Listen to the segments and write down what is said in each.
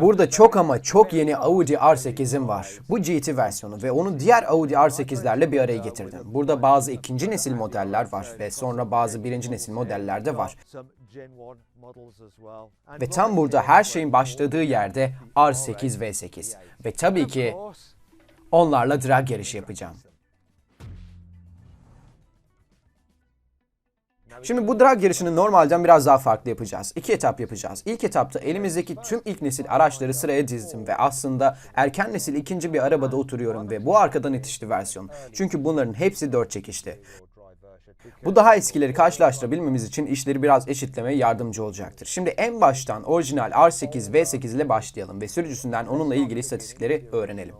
Burada çok ama çok yeni Audi R8'im var. Bu GT versiyonu ve onu diğer Audi R8'lerle bir araya getirdim. Burada bazı ikinci nesil modeller var ve sonra bazı birinci nesil modeller de var. Ve tam burada her şeyin başladığı yerde R8 V8. Ve tabii ki onlarla drag yarışı yapacağım. Şimdi bu drag yarışını normalden biraz daha farklı yapacağız. İki etap yapacağız. İlk etapta elimizdeki tüm ilk nesil araçları sıraya dizdim ve aslında erken nesil ikinci bir arabada oturuyorum ve bu arkadan itişli versiyon. Çünkü bunların hepsi dört çekişli. Bu daha eskileri karşılaştırabilmemiz için işleri biraz eşitlemeye yardımcı olacaktır. Şimdi en baştan orijinal R8 V8 ile başlayalım ve sürücüsünden onunla ilgili istatistikleri öğrenelim.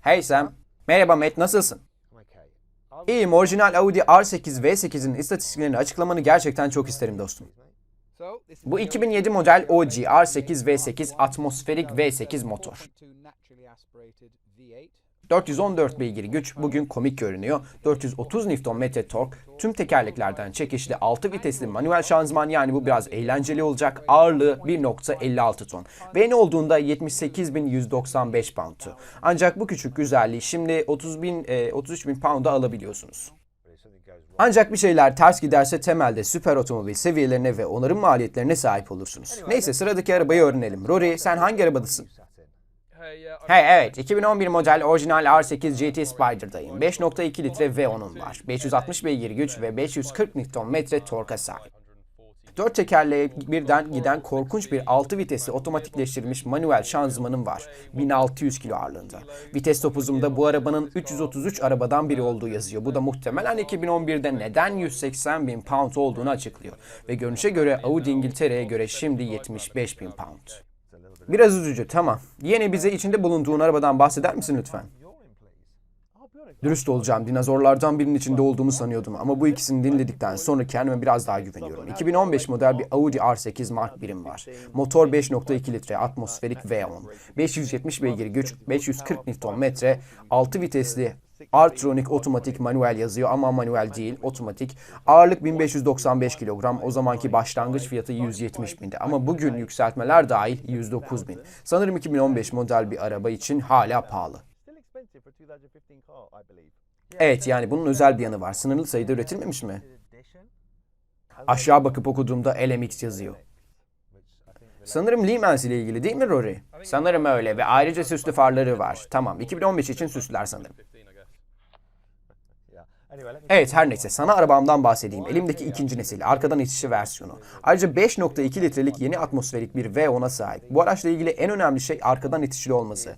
Hey Sam, merhaba Matt nasılsın? İyiyim, orijinal Audi R8 V8'in istatistiklerini açıklamanı gerçekten çok isterim dostum. Bu 2007 model OG R8 V8 atmosferik V8 motor. 414 beygir güç bugün komik görünüyor. 430 Nm tork, tüm tekerleklerden çekişli 6 vitesli manuel şanzıman yani bu biraz eğlenceli olacak. Ağırlığı 1.56 ton. Ne olduğunda 78.195 pound'tu. Ancak bu küçük güzelliği şimdi 30.000 e, 33.000 pound'a alabiliyorsunuz. Ancak bir şeyler ters giderse temelde süper otomobil seviyelerine ve onarım maliyetlerine sahip olursunuz. Neyse sıradaki arabayı öğrenelim. Rory sen hangi arabadasın? Hey evet 2011 model orijinal R8 GT Spider'dayım. 5.2 litre V10'um var. 560 beygir güç ve 540 Nm torka sahip. Dört tekerleğe birden giden korkunç bir 6 vitesli otomatikleştirilmiş manuel şanzımanım var. 1600 kilo ağırlığında. Vites topuzumda bu arabanın 333 arabadan biri olduğu yazıyor. Bu da muhtemelen 2011'de neden 180 bin pound olduğunu açıklıyor. Ve görünüşe göre Audi İngiltere'ye göre şimdi 75 bin pound. Biraz üzücü tamam. Yine bize içinde bulunduğun arabadan bahseder misin lütfen? Dürüst olacağım. Dinozorlardan birinin içinde olduğumu sanıyordum ama bu ikisini dinledikten sonra kendime biraz daha güveniyorum. 2015 model bir Audi R8 Mark 1'im var. Motor 5.2 litre atmosferik V10. 570 beygir güç, 540 Nm, 6 vitesli R-Tronic otomatik manuel yazıyor ama manuel değil, otomatik. Ağırlık 1595 kilogram. O zamanki başlangıç fiyatı 170 bindi. Ama bugün yükseltmeler dahil 109 bin. Sanırım 2015 model bir araba için hala pahalı. Evet yani bunun özel bir yanı var. Sınırlı sayıda üretilmemiş mi? Aşağı bakıp okuduğumda LMX yazıyor. Sanırım Lehmans ile ilgili değil mi Rory? Sanırım öyle ve ayrıca süslü farları var. Tamam 2015 için süslüler sanırım. Evet her neyse sana arabamdan bahsedeyim. Elimdeki ikinci nesil arkadan itişli versiyonu. Ayrıca 5.2 litrelik yeni atmosferik bir V10'a sahip. Bu araçla ilgili en önemli şey arkadan itişli olması.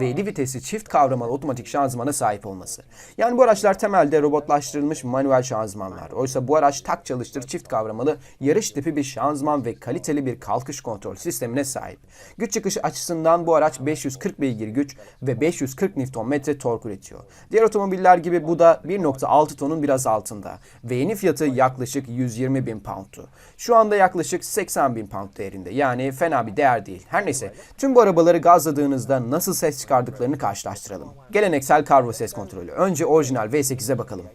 Ve 7 vitesli çift kavramalı otomatik şanzımana sahip olması. Yani bu araçlar temelde robotlaştırılmış manuel şanzımanlar. Oysa bu araç tak çalıştır çift kavramalı yarış tipi bir şanzıman ve kaliteli bir kalkış kontrol sistemine sahip. Güç çıkışı açısından bu araç 540 beygir güç ve 540 Nm tork üretiyor. Diğer otomobiller gibi bu da 1.6 tonun biraz altında ve yeni fiyatı yaklaşık 120 bin pound'tu. Şu anda yaklaşık 80 bin pound değerinde yani fena bir değer değil. Her neyse tüm bu arabaları gazladığınızda nasıl ses çıkardıklarını karşılaştıralım. Geleneksel kargo ses kontrolü. Önce orijinal V8'e bakalım.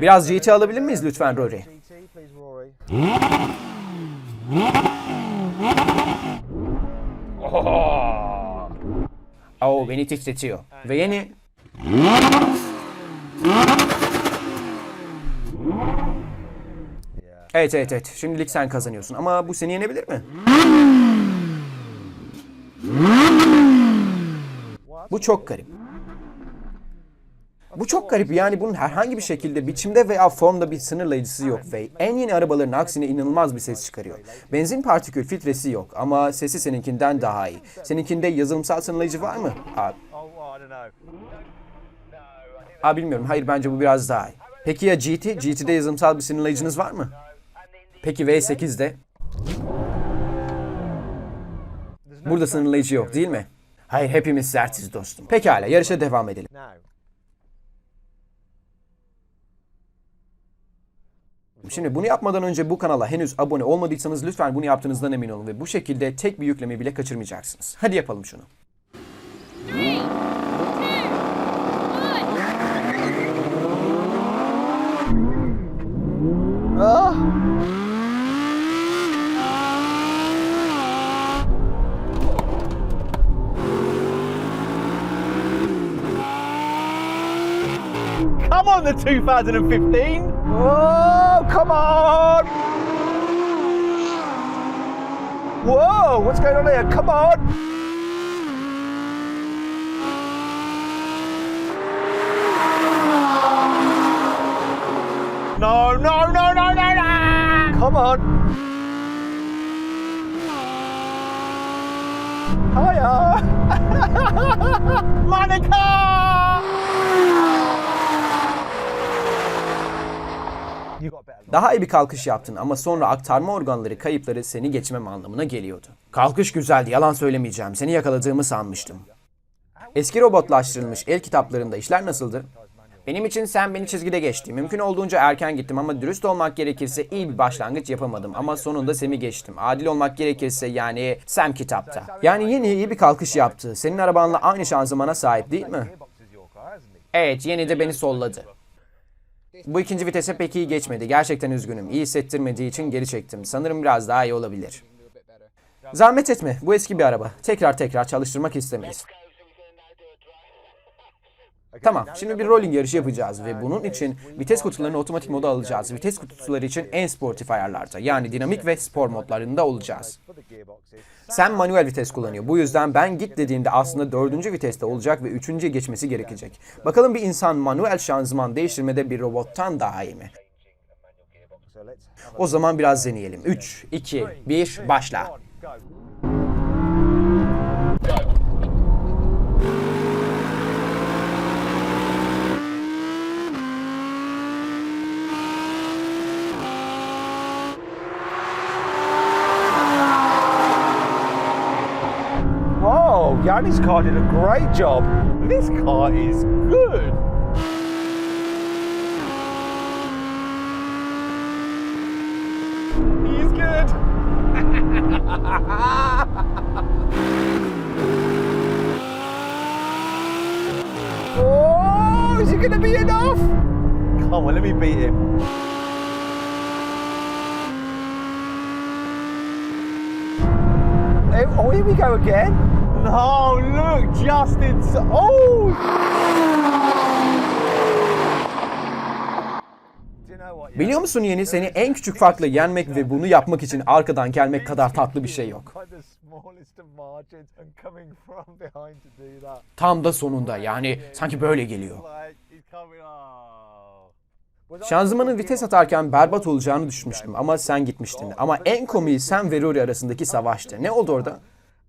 Biraz GT alabilir miyiz lütfen Rory? Oo beni titretiyor. Ve yeni... Evet evet evet. Şimdilik sen kazanıyorsun ama bu seni yenebilir mi? Bu çok garip. Bu çok garip yani bunun herhangi bir şekilde biçimde veya formda bir sınırlayıcısı yok ve en yeni arabaların aksine inanılmaz bir ses çıkarıyor. Benzin partikül filtresi yok ama sesi seninkinden daha iyi. Seninkinde yazılımsal sınırlayıcı var mı? Aa, aa bilmiyorum hayır bence bu biraz daha iyi. Peki ya GT? GT'de yazılımsal bir sınırlayıcınız var mı? Peki V8'de? Burada sınırlayıcı yok değil mi? Hayır hepimiz sertiz dostum. Pekala yarışa devam edelim. Şimdi bunu yapmadan önce bu kanala henüz abone olmadıysanız lütfen bunu yaptığınızdan emin olun ve bu şekilde tek bir yüklemeyi bile kaçırmayacaksınız. Hadi yapalım şunu. Ah! Come on, the 2015. Oh, come on. Whoa, what's going on here? Come on. No, no, no, no, no, no. Come on. Hiya. Monica. Daha iyi bir kalkış yaptın ama sonra aktarma organları kayıpları seni geçmem anlamına geliyordu. Kalkış güzeldi, yalan söylemeyeceğim. Seni yakaladığımı sanmıştım. Eski robotlaştırılmış el kitaplarında işler nasıldı? Benim için sen beni çizgide geçti. Mümkün olduğunca erken gittim ama dürüst olmak gerekirse iyi bir başlangıç yapamadım. Ama sonunda Sem'i geçtim. Adil olmak gerekirse yani Sem kitapta. Yani yeni iyi bir kalkış yaptı. Senin arabanla aynı şanzımana sahip değil mi? Evet, yeni de beni solladı. Bu ikinci vitese pek iyi geçmedi. Gerçekten üzgünüm. İyi hissettirmediği için geri çektim. Sanırım biraz daha iyi olabilir. Zahmet etme. Bu eski bir araba. Tekrar tekrar çalıştırmak istemeyiz. Tamam, şimdi bir rolling yarışı yapacağız ve bunun için vites kutularını otomatik moda alacağız. Vites kutuları için en sportif ayarlarda, yani dinamik ve spor modlarında olacağız. Sen manuel vites kullanıyor. Bu yüzden ben git dediğimde aslında dördüncü viteste olacak ve üçüncüye geçmesi gerekecek. Bakalım bir insan manuel şanzıman değiştirmede bir robottan daha iyi mi? O zaman biraz deneyelim. 3, 2, 1, başla. Go. Yanni's car did a great job. This car is good. He's good. oh, is it going to be enough? Come on, let me beat him. Oh, here we go again. Look. Oh! Do you know what? Biliyor musun yeni seni en küçük farkla yenmek ve bunu yapmak için arkadan gelmek kadar tatlı bir şey yok. Tam da sonunda yani sanki böyle geliyor. Oh. Şanzımanın vites atarken berbat olacağını düşünmüştüm ama sen gitmiştin. Ama en komiği sen ve Rory arasındaki savaştı. Ne oldu orada?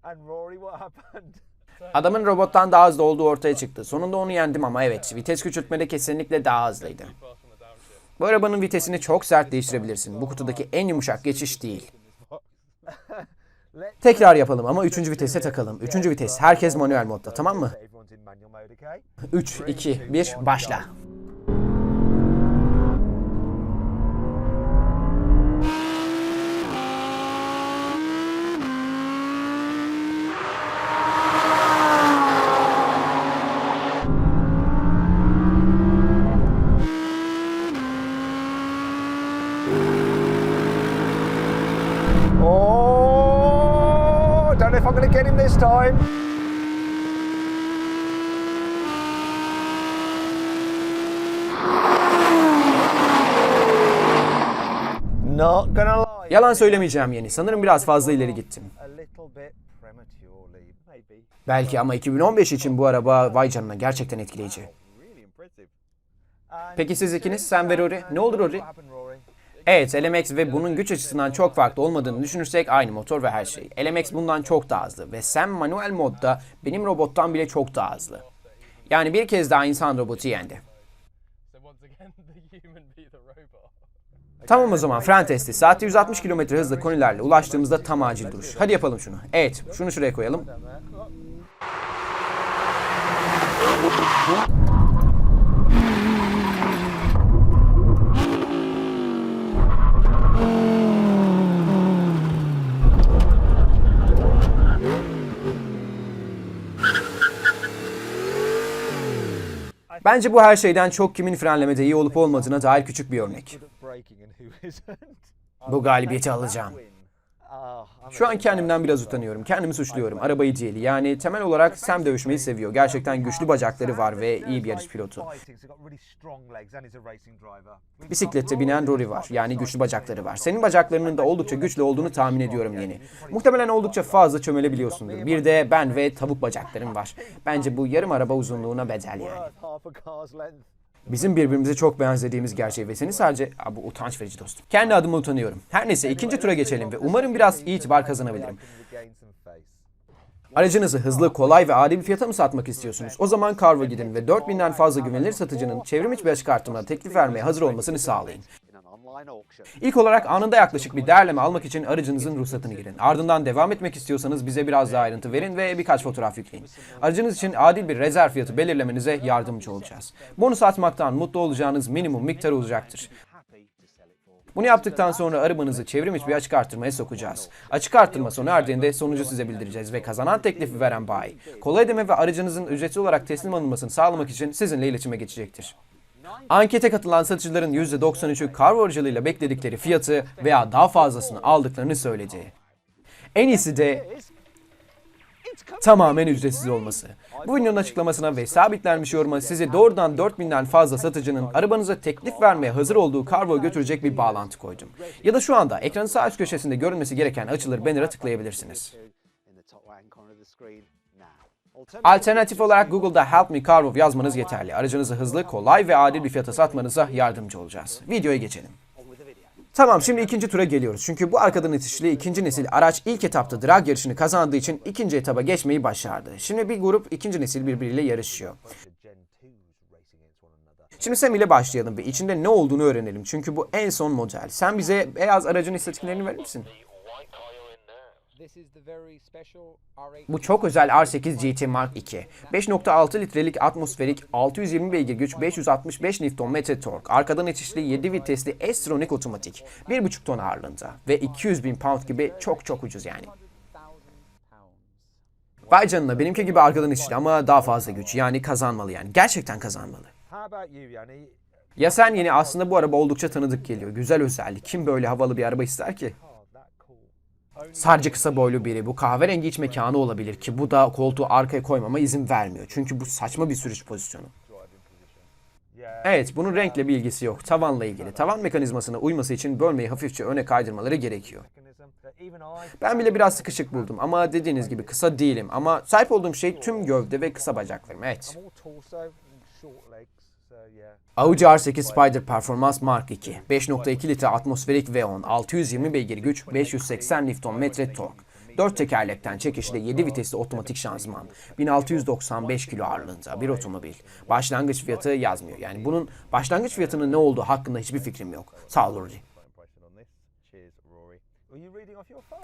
And Rory, what happened? Adamın robottan daha hızlı olduğu ortaya çıktı. Sonunda onu yendim ama evet, vites küçültmede kesinlikle daha hızlıydı. Bu arabanın vitesini çok sert değiştirebilirsin. Bu kutudaki en yumuşak geçiş değil. Tekrar yapalım ama üçüncü vitese takalım. Üçüncü vites, herkes manuel modda, tamam mı? Everyone's in manual mode, okay? 3, 2, 1, başla. Oh, don't know if I'm going to get him this time. Not gonna lie. Yalan söylemeyeceğim yeni. Sanırım biraz fazla ileri gittim. Belki ama 2015 için bu araba vay canına gerçekten etkileyici. Peki siz ikiniz, sen ve Rory? Ne oldu Rory? Evet, LMX ve bunun güç açısından çok farklı olmadığını düşünürsek aynı motor ve her şey. LMX bundan çok daha hızlı ve Sam manuel modda benim robottan bile çok daha hızlı. Yani bir kez daha insan robotu yendi. Tamam o zaman fren testi. Saatte 160 km hızla konilerle ulaştığımızda tam acil duruş. Hadi yapalım şunu. Evet, şunu şuraya koyalım. Bence bu her şeyden çok kimin frenlemede iyi olup olmadığına dair küçük bir örnek. Bu galibiyeti alacağım. Şu an kendimden biraz utanıyorum. Kendimi suçluyorum. Arabayı değil. Yani temel olarak Sam dövüşmeyi seviyor. Gerçekten güçlü bacakları var ve iyi bir yarış pilotu. Bisiklette binen Rory var. Yani güçlü bacakları var. Senin bacaklarının da oldukça güçlü olduğunu tahmin ediyorum yeni. Muhtemelen oldukça fazla çömelebiliyorsundur. Bir de ben ve tavuk bacaklarım var. Bence bu yarım araba uzunluğuna bedel yani. Bizim birbirimize çok benzediğimiz gerçeği ve seni sadece... Aa, bu utanç verici dostum. Kendi adıma utanıyorum. Her neyse ikinci tura geçelim ve umarım biraz itibar kazanabilirim. Aracınızı hızlı, kolay ve adil bir fiyata mı satmak istiyorsunuz? O zaman Carvo gidin ve 4000'den fazla güvenilir satıcının çevrim içi bir açık artırımına teklif vermeye hazır olmasını sağlayın. İlk olarak anında yaklaşık bir değerleme almak için aracınızın ruhsatını girin. Ardından devam etmek istiyorsanız bize biraz daha ayrıntı verin ve birkaç fotoğraf yükleyin. Aracınız için adil bir rezerv fiyatı belirlemenize yardımcı olacağız. Bunu satmaktan mutlu olacağınız minimum miktar olacaktır. Bunu yaptıktan sonra arabanızı çevrim içi bir açık arttırmaya sokacağız. Açık arttırma sona erdiğinde sonucu size bildireceğiz ve kazanan teklifi veren bayi, kolay ödeme ve aracınızın ücretsiz olarak teslim alınmasını sağlamak için sizinle iletişime geçecektir. Ankete katılan satıcıların %93'ü Carvo aracılığıyla bekledikleri fiyatı veya daha fazlasını aldıklarını söyledi. En iyisi de tamamen ücretsiz olması. Bu videonun açıklamasına ve sabitlenmiş yoruma sizi doğrudan 4000'den fazla satıcının arabanıza teklif vermeye hazır olduğu Carvo'ya götürecek bir bağlantı koydum. Ya da şu anda ekranın sağ üst köşesinde görünmesi gereken açılır banner'a tıklayabilirsiniz. Alternatif olarak Google'da Help Me Carvo yazmanız yeterli. Aracınızı hızlı, kolay ve adil bir fiyata satmanıza yardımcı olacağız. Videoya geçelim. Tamam şimdi ikinci tura geliyoruz. Çünkü bu arkadan itişli ikinci nesil araç ilk etapta drag yarışını kazandığı için ikinci etaba geçmeyi başardı. Şimdi bir grup ikinci nesil birbiriyle yarışıyor. Şimdi Sam ile başlayalım ve içinde ne olduğunu öğrenelim. Çünkü bu en son model. Sen bize beyaz aracın istatistiklerini verir misin? Bu çok özel R8 GT Mark II. 5.6 litrelik atmosferik, 620 beygir güç, 565 Nm tork, arkadan itişli 7 vitesli S-Tronic otomatik, 1.5 ton ağırlığında ve 200 bin pound gibi çok çok ucuz yani. Vay canına benimki gibi arkadan itişli ama daha fazla güç yani kazanmalı yani gerçekten kazanmalı. Ya sen yeni aslında bu araba oldukça tanıdık geliyor. Güzel özellik. Kim böyle havalı bir araba ister ki? Sadece kısa boylu biri. Bu kahverengi iç mekanı olabilir ki bu da koltuğu arkaya koymama izin vermiyor. Çünkü bu saçma bir sürüş pozisyonu. Evet, bunun renkle bir ilgisi yok. Tavanla ilgili. Tavan mekanizmasına uyması için bölmeyi hafifçe öne kaydırmaları gerekiyor. Ben bile biraz sıkışık buldum ama dediğiniz gibi kısa değilim. Ama sahip olduğum şey tüm gövde ve kısa bacaklarım. Evet. Audi R8 Spider Performance Mark II. 5.2 litre atmosferik V10, 620 beygir güç, 580 Nm tork. 4 tekerlekten çekişli 7 vitesli otomatik şanzıman. 1695 kilo ağırlığında bir otomobil. Başlangıç fiyatı yazmıyor. Yani bunun başlangıç fiyatının ne olduğu hakkında hiçbir fikrim yok. Sağ ol Rory.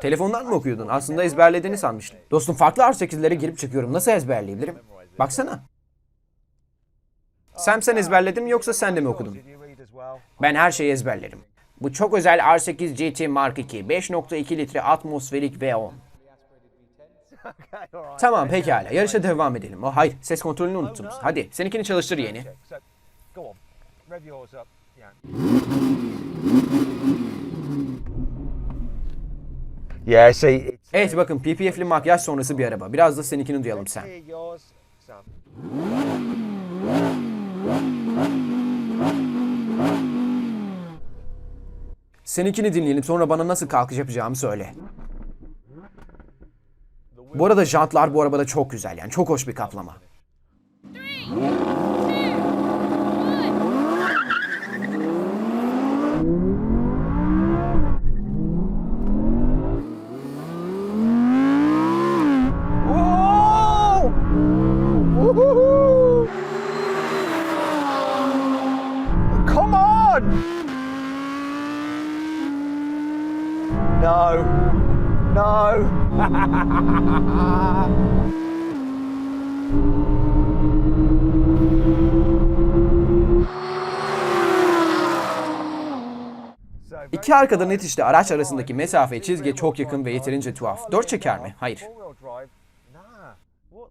Telefondan mı okuyordun? Aslında ezberlediğini sanmıştım. Dostum farklı R8'lere girip çıkıyorum. Nasıl ezberleyebilirim? Baksana. Sam sen ezberledin mi yoksa sen de mi okudun? Ben her şeyi ezberlerim. Bu çok özel R8 GT Mark II. 5.2 litre atmosferik V10. Tamam pekala. Yarışa devam edelim. Oh, hayır ses kontrolünü unuttunuz. Hadi seninkini çalıştır yeni. Evet bakın PPF'li makyaj sonrası bir araba. Biraz da seninkini duyalım sen. Seninkini dinleyelim sonra bana nasıl kalkış yapacağımı söyle. Bu arada jantlar bu arabada çok güzel yani çok hoş bir kaplama. Whoa! No. No. İki arkadan itişli araç arasındaki mesafe çizgiye çok yakın ve yeterince tuhaf. Dört çeker mi? Hayır.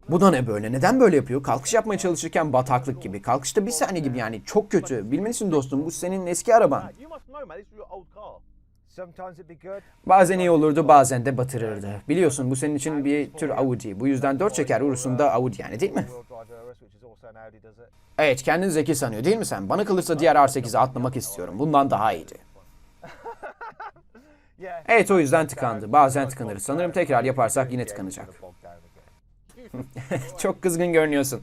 Bu da ne böyle? Neden böyle yapıyor? Kalkış yapmaya çalışırken bataklık gibi. Kalkışta bir saniye gibi yani. Çok kötü. Bilmelisin dostum bu senin eski araban. Bazen iyi olurdu bazen de batırırdı. Biliyorsun bu senin için bir tür Audi. Bu yüzden dört çeker Urus'unda Audi yani değil mi? Evet kendini zeki sanıyor değil mi sen? Bana kalırsa diğer R8'e atlamak istiyorum. Bundan daha iyiydi. Yeah. Evet o yüzden tıkandı. Bazen tıkanır. Sanırım tekrar yaparsak yine tıkanacak. Çok kızgın görünüyorsun.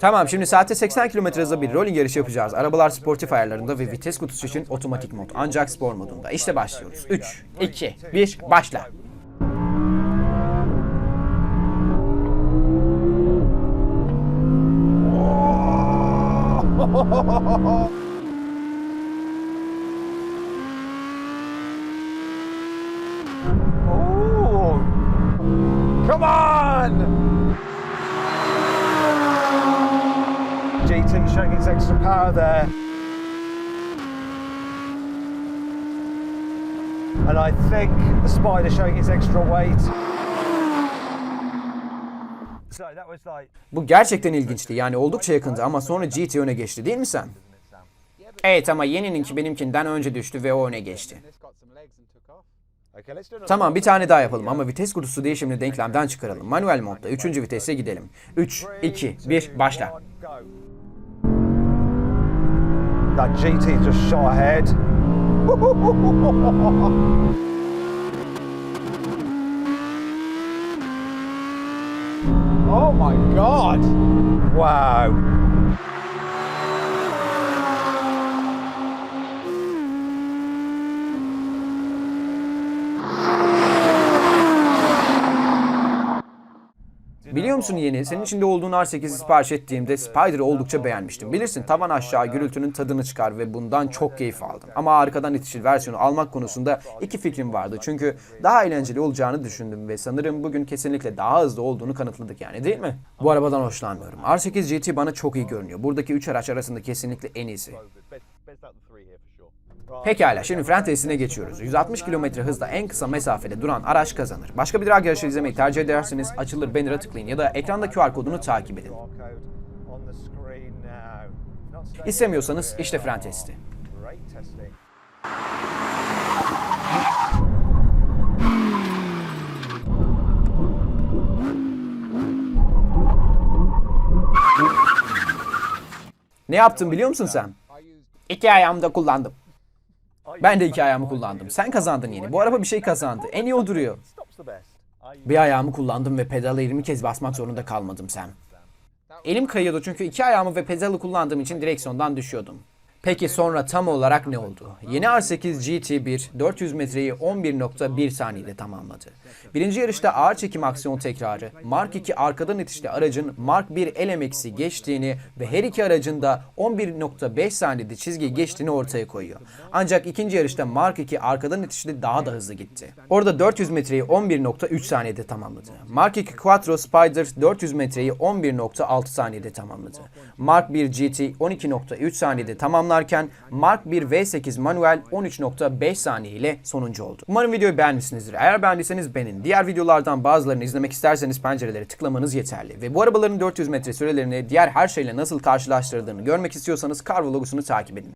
Tamam şimdi saatte 80 km hızla bir rolling yarışı yapacağız. Arabalar sportif ayarlarında ve vites kutusu için otomatik mod. Ancak spor modunda. İşte başlıyoruz. 3, 2, 1, başla. Come on! Showing its extra power there. And I think the Spider showing its extra weight. Bu gerçekten ilginçti. Yani oldukça yakındı ama sonra GT öne geçti değil mi sen? Evet ama yenininki benimkinden önce düştü ve o öne geçti. Tamam bir tane daha yapalım ama vites kutusu değişimini denklemden çıkaralım. Manuel modda 3. vitese gidelim. 3, 2, 1 başla. That GT just shot ahead. oh my god! Wow. Biliyor musun yeni? Senin içinde olduğun R8'i sipariş ettiğimde Spider'ı oldukça beğenmiştim. Bilirsin tavan aşağı gürültünün tadını çıkar ve bundan çok keyif aldım. Ama arkadan itişil versiyonu almak konusunda iki fikrim vardı. Çünkü daha eğlenceli olacağını düşündüm ve sanırım bugün kesinlikle daha hızlı olduğunu kanıtladık yani değil mi? Bu arabadan hoşlanmıyorum. R8 GT bana çok iyi görünüyor. Buradaki üç araç arasında kesinlikle en iyisi. Pekala şimdi fren testine geçiyoruz. 160 km hızla en kısa mesafede duran araç kazanır. Başka bir drag yarışı izlemeyi tercih ederseniz açılır banner'a tıklayın ya da ekranda QR kodunu takip edin. İstemiyorsanız işte fren testi. Ne yaptın biliyor musun sen? İki ayağımı da kullandım. Ben de iki ayağımı kullandım. Sen kazandın yeni. Bu araba bir şey kazandı. En iyi o duruyor. Bir ayağımı kullandım ve pedala 20 kez basmak zorunda kalmadım Sam. Elim kayıyordu çünkü iki ayağımı ve pedalı kullandığım için direksiyondan düşüyordum. Peki sonra tam olarak ne oldu? Yeni R8 GT1 400 metreyi 11.1 saniyede tamamladı. Birinci yarışta ağır çekim aksiyon tekrarı, Mark II arkadan itişli aracın Mark 1 LMX'i geçtiğini ve her iki aracın da 11.5 saniyede çizgiyi geçtiğini ortaya koyuyor. Ancak ikinci yarışta Mark II arkadan itişli daha da hızlı gitti. Orada 400 metreyi 11.3 saniyede tamamladı. Mark II Quattro Spider 400 metreyi 11.6 saniyede tamamladı. Mark 1 GT 12.3 saniyede tamamlarken Mark 1 V8 manuel 13.5 saniye ile sonuncu oldu. Umarım videoyu beğenmişsinizdir. Eğer beğendiyseniz beğenin. Diğer videolardan bazılarını izlemek isterseniz pencerelere tıklamanız yeterli. Ve bu arabaların 400 metre sürelerini diğer her şeyle nasıl karşılaştırdığını görmek istiyorsanız Carvo logosunu takip edin.